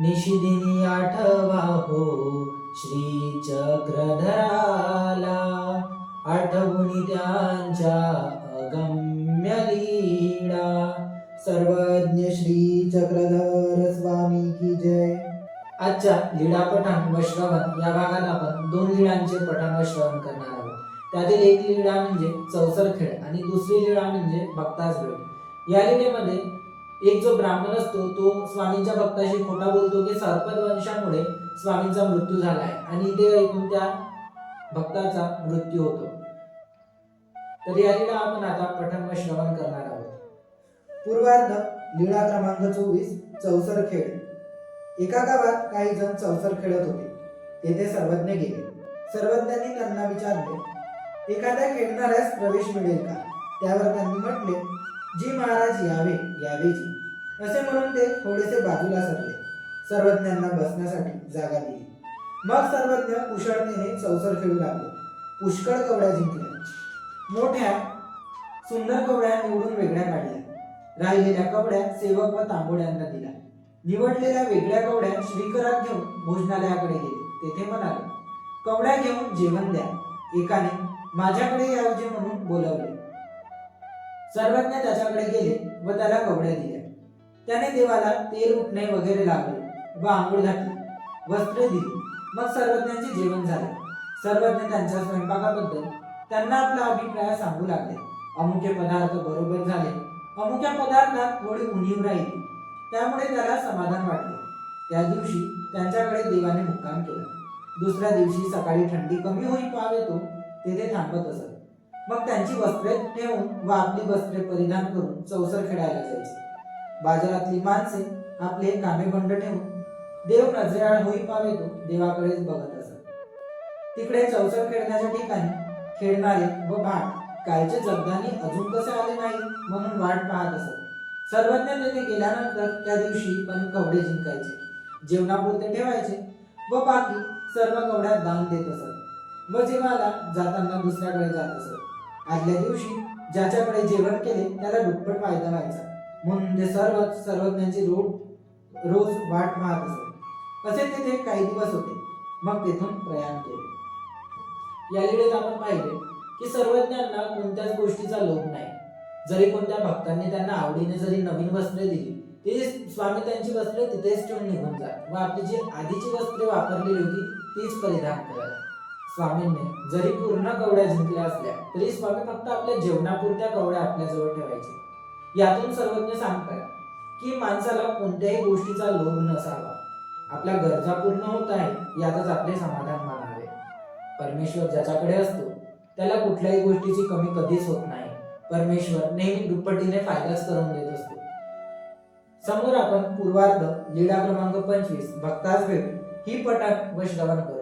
निशिदिनी आठवा हो श्री चक्रधराला आठवणी त्यांच्या अगम्य लीडा सर्वज्ञ श्री चक्रधर स्वामी की जय. आजच्या लीळा पठाण व श्रवण या भागात आपण दोन लीळांचे पठाण व श्रवण करणार आहोत. त्यातील एक लीळा म्हणजे चौसर खेळ आणि दुसरी लीळा म्हणजे भक्तास भेट या लीडेमध्ये एक जो ब्राह्मण असतो तो स्वामींच्या भक्ताशी खोटा बोलतो की सर्पद वंशामुळे स्वामींचा मृत्यू झालाय आणि ते ऐकून त्या भक्ताचा मृत्यू होतो. तर या आपण आता पठण व श्रवण करणार आहोत. पूर्वार्ध लीळा क्रमांक चोवीस चौसर खेळ. एका गावात काही जण चौसर खेळत होते. तेथे सर्वज्ञ गेले. सर्वज्ञांनी त्यांना विचारले एखाद्या खेळणाऱ्यास प्रवेश मिळेल का? त्यावर त्यांनी म्हटले जी महाराज यावे यावे जी असे म्हणून ते थोडेसे बाजूला सरले. सर्वज्ञांना बसण्यासाठी जागा दिली. मग सर्वज्ञ कुशळतेने चौसर खेळू लागले. पुष्कळ कवड्या जिंकल्या. मोठ्या सुंदर कवड्या निवडून वेगळ्या काढल्या. राहिलेल्या कवड्या सेवक व तांबोड्यांना दिल्या. निवडलेल्या वेगळ्या कवड्या श्रीकरात घेऊन भोजनालयाकडे गेले. तेथे म्हणाले कवड्या घेऊन जेवण द्या. एकाने माझ्याकडे यावजे म्हणून बोलावले. सर्वज्ञ त्याच्याकडे गेले व त्याला कवड्या दिल्या. त्याने देवाला तेल उठणे वगैरे लावले व आंघोळ घातली वस्त्रे दिली. मग सर्वज्ञांचे जेवण झाले. सर्वज्ञ त्यांच्या स्वयंपाकाबद्दल त्यांना आपला अभिप्राय सांगू लागले. अमुके पदार्थ बरोबर झाले. अमुक्या पदार्थात थोडी उणीव राहिली. त्यामुळे त्याला समाधान वाटले. त्या दिवशी त्यांच्याकडे देवाने मुक्काम केला. दुसऱ्या दिवशी सकाळी थंडी कमी होईल पावे तो तेथे थांबत असत. मग त्यांची वस्त्रे ठेवून व आपली वस्त्रे परिधान करून चौसर खेळायला जायचे. बाजारातली माणसे आपले कामे बंड ठेवून देव नजरेआड होई पावे तो देवाकडेच बघत असत. तिकडे चौसर खेळण्याच्या ठिकाणी खेळणारे व भाट कालचे जगदानी अजून कसे आले नाही म्हणून वाट पाहत असत. सर्वज्ञ तेथे गेल्यानंतर त्या दिवशी पण कवडे जिंकायचे. जेवणापुरते ठेवायचे व बाकी सर्व कवड्यात दान देत असत. व जेवायला जाताना दुसऱ्याकडे जात असत. आदल्या दिवशी ज्याच्याकडे जेवण केले त्याला दुप्पट फायदा व्हायचा. म्हणून ते सर्व सर्वज्ञांची रोज रोज वाट पाहत असत असे तेथे काही दिवस होते. मग तेथून प्रयाण केले. या लिडेत आपण पाहिले की सर्वज्ञांना कोणत्याच गोष्टीचा लोभ नाही. जरी कोणत्या भक्तांनी त्यांना आवडीने जरी नवीन वस्त्रे दिली ते स्वामी त्यांची वस्त्रे तिथेच ठेवून निघून जात व आपली जी आधीची वस्त्रे वापरलेली होती तीच परिधान करत. स्वामींनी जरी पूर्ण कवड्या जिंकल्या असल्या तरी स्वामी फक्त आपल्या जेवणापुरत्या कवड्या आपल्या जवळ ठेवायचे. यातून सर्वज्ञ सांगतात की माणसाला कोणत्याही गोष्टीचा लोभ नसावा. आपल्या गरजा पूर्ण होत आहे यातच आपले समाधान मानावे. परमेश्वर ज्याच्याकडे असतो त्याला कुठल्याही गोष्टीची कमी कधीच होत नाही. परमेश्वर नेहमी दुप्पटीने फायदाच करून देत असतो. समोर आपण पूर्वार्ध लीडा क्रमांक पंचवीस भक्तास भेट. ही पठाण व श्रवण करू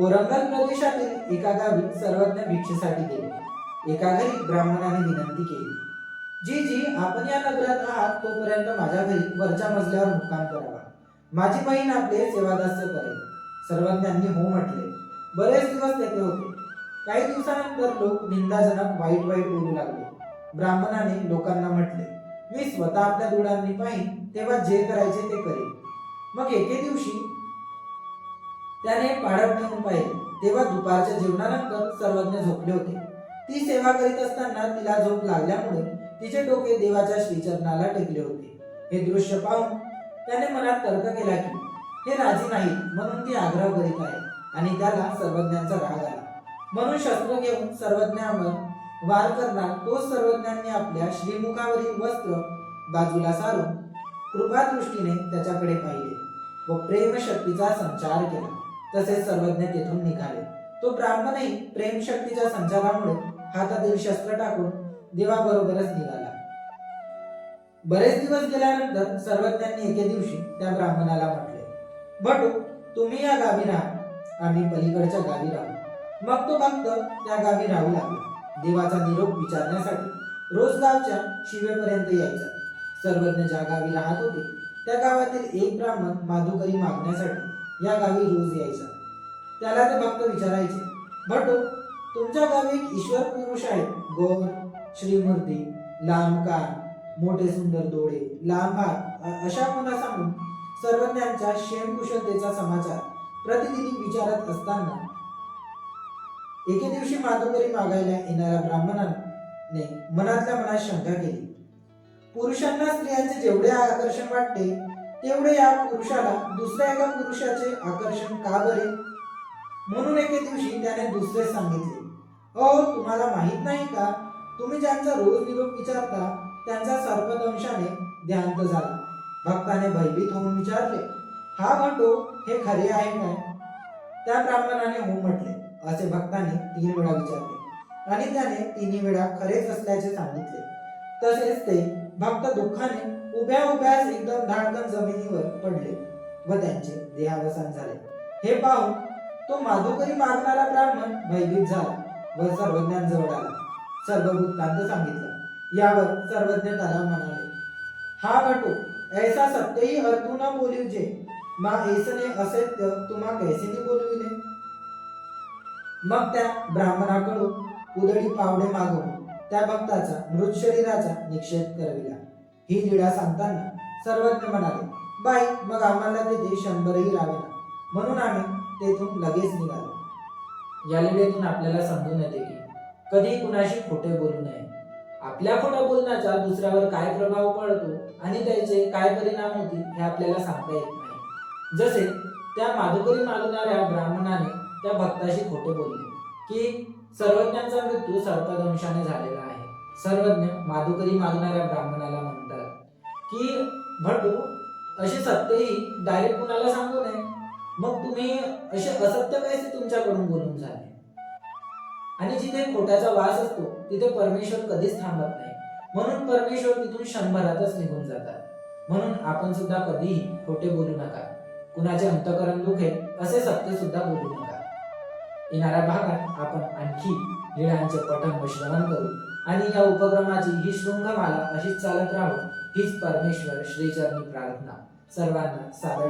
औरंगाबाद प्रदेशातील एका गावी सर्वज्ञ भिक्षेसाठी गेले एका घरी ब्राह्मणाने विनंती केली. जी जी आपण या नगरात आहात तोपर्यंत माझ्या घरी वरच्या मजल्यावर मुक्काम करावा. माझी बहीण आपले सेवादास्य करेल. सर्वज्ञांनी हो म्हटले. बरेच दिवस तेथे होते. काही दिवसानंतर लोक निंदाजनक वाईट वाईट बोलू लागले. ब्राह्मणाने लोकांना म्हटले मी स्वतः आपल्या डोळ्यांनी पाहिन तेव्हा जे करायचे ते करेन. मग एके दिवशी त्याने पाडत ठेवून पाहिले. तेव्हा दुपारच्या जेवणानंतर सर्वज्ञ झोपले होते. ती सेवा करीत असताना तिला झोप लागल्यामुळे तिचे डोके देवाच्या श्रीचरणाला टेकले होते. हे दृश्य पाहून त्याने मनात तर्क केला की हे राजी नाही म्हणून ती आग्रह करीत आहे. आणि त्याला सर्वज्ञांचा राग आला. म्हणून शस्त्र घेऊन सर्वज्ञावर वार करणार तोच सर्वज्ञांनी आपल्या श्रीमुखावरील वस्त्र बाजूला सारून कृपादृष्टीने त्याच्याकडे पाहिले व प्रेम शक्तीचा संचार केला. तसेच सर्वज्ञ तेथून निघाले. तो ब्राह्मणही प्रेम शक्तीच्या संचारामुळे हातातील शस्त्र टाकून देवाबरोबरच निघाला. बरेच दिवस गेल्यानंतर सर्वज्ञांनी एके दिवशी त्या ब्राह्मणाला म्हटले भटू तुम्ही या गावी राहा. आम्ही पलीकडच्या गावी राहू. मग तो भक्त त्या गावी राहू लागला. देवाचा निरोप विचारण्यासाठी रोज गावच्या शिवेपर्यंत यायचा. सर्वज्ञ ज्या गावी राहत होते त्या गावातील एक ब्राह्मण माधुकरी मागण्यासाठी या गावी रोज यायचा. त्याला ते भक्त विचारायचे भटू तुमच्या गावी एक ईश्वर पुरुष आहेत गौर श्रीमूर्ती लांब कान मोठे सुंदर डोळे लांब हात अशा मला सांगून सर्वज्ञांच्या क्षेमकुशलतेचा समाचार प्रतिनिधी विचारत असताना एके दिवशी माधुकरी मागायला येणाऱ्या ब्राह्मणाने मनातल्या मनात शंका केली. पुरुषांना स्त्रियांचे जेवढे आकर्षण वाटते तेवढे या पुरुषाला दुसऱ्या एका पुरुषाचे आकर्षण का बरे? म्हणून एके दिवशी त्याने दुसरे सांगितले अहो तुम्हाला माहीत नाही का? तुम्ही ज्यांचा रोज निरोप विचारता त्यांचा सर्पदंशाने ध्यांत झाला. भक्ताने भयभीत होऊन विचारले हा म्हणतो हे खरे आहे काय? त्या ब्राह्मणाने हो म्हटले असे भक्ताने तीन वेळा विचारले. आणि त्याने तिन्ही वेळा खरेच असल्याचे सांगितले. तसेच ते भक्त दुःखाने उभ्या उभ्याच एकदम धाडकन जमिनीवर पडले व त्यांचे देहावसान झाले. हे पाहून तो माधुकरी मागणारा ब्राह्मण भयभीत झाला व सर्वज्ञांजवळ आला. सर्व वृत्तांत सांगितलं. यावर सर्वज्ञ त्याला म्हणाले हा भटो ऐसा सत्यही अर्थू न बोलिवजे मा ऐसने असत्य तुम्हा कैसेने बोलविले. मग त्या ब्राह्मणाकडून उदडी पावडे मागवून त्या भक्ताचा मृत शरीराचा निक्षेप करविला ही लीळा सांगताना सर्वज्ञ म्हणाले बाई मग आम्हाला तेथे शंभरही लावेना म्हणून आम्ही तेथून लगेच निघालो. या लिलेतून आपल्याला समजून येते की कधी कुणाशी खोटे बोलू नये. आपल्या खोट्या बोलण्याचा दुसऱ्यावर काय प्रभाव पडतो आणि त्याचे काय परिणाम होतील हे आपल्याला सांगता येत नाही. जसे त्या माधुकरी मागणाऱ्या ब्राह्मणाने त्या भक्ताशी खोटे बोलले की सर्वज्ञांचा मृत्यू सर्पदंशाने झालेला आहे. सर्वज्ञ माधुकरी मागणाऱ्या ब्राह्मणाला म्हणतात की भटू असे सत्यही डायरेक्ट कुणाला सांगू नये? मग तुम्ही असे असत्य कैसे तुमच्याकडून बोलून झाले? आणि जिथे खोट्याचा वास असतो तिथे परमेश्वर कधीच थांबत नाही. म्हणून परमेश्वर तिथून क्षणभरातच निघून जातात. म्हणून आपण सुद्धा कधीही खोटे बोलू नका. कुणाचे अंतकरण दुखेल असे सत्य सुद्धा बोलू नका. येणाऱ्या भागात आपण आणखी लिळांचे पठण व श्रवण करू. आणि या उपक्रमाची ही शृंगमाला अशीच चालत राहू हीच परमेश्वर श्रीचरणी प्रार्थना. सर्वांना सादर